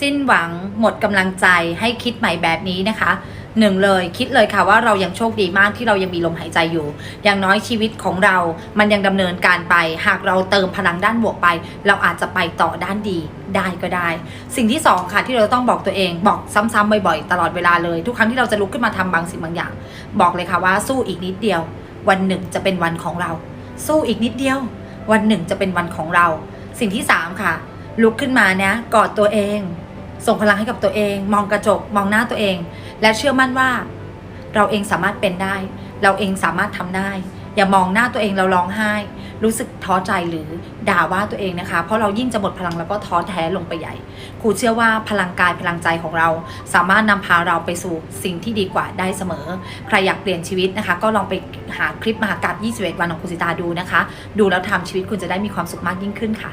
สิ้นหวังหมดกำลังใจให้คิดใหม่แบบนี้นะคะหนึ่งเลยคิดเลยค่ะว่าเรายังโชคดีมากที่เรายังมีลมหายใจอยู่ อย่างน้อยชีวิตของเรา มันยังดำเนินการไป หากเราเติมพลังด้านบวกไป เราอาจจะไปต่อด้านดีได้ก็ได้ สิ่งที่สองค่ะที่เราต้องบอกตัวเองบอกซ้ำๆบ่อยๆตลอดเวลาเลย ทุกครั้งที่เราจะลุกขึ้นมาทำบางสิ่งบางอย่าง บอกเลยค่ะว่าสู้อีกนิดเดียว วันหนึ่งจะเป็นวันของเรา สู้อีกนิดเดียว วันหนึ่งจะเป็นวันของเรา สิ่งที่สามค่ะ ลุกขึ้นมานะกอดตัวเอง ส่งพลังให้กับตัวเอง มองกระจกมองหน้าตัวเอง และเชื่อมั่นว่า เราเองสามารถเป็นได้ เราเองสามารถทำได้ อย่ามองหน้าตัวเองเราร้องไห้ รู้สึกท้อใจหรือด่าว่าตัวเองนะคะ เพราะเรายิ่งจะหมดพลังแล้วก็ท้อแท้ลงไปใหญ่ครูเชื่อว่าพลังกายพลังใจของเรา สามารถนำพาเราไปสู่สิ่งที่ดีกว่าได้เสมอ ใครอยากเปลี่ยนชีวิตนะคะ ก็ลองไปหาคลิปมหากาบ21 วันของคุณสิตาดูนะคะ ดูแล้วทำชีวิตคุณจะได้มีความสุขมากยิ่งขึ้นค่ะ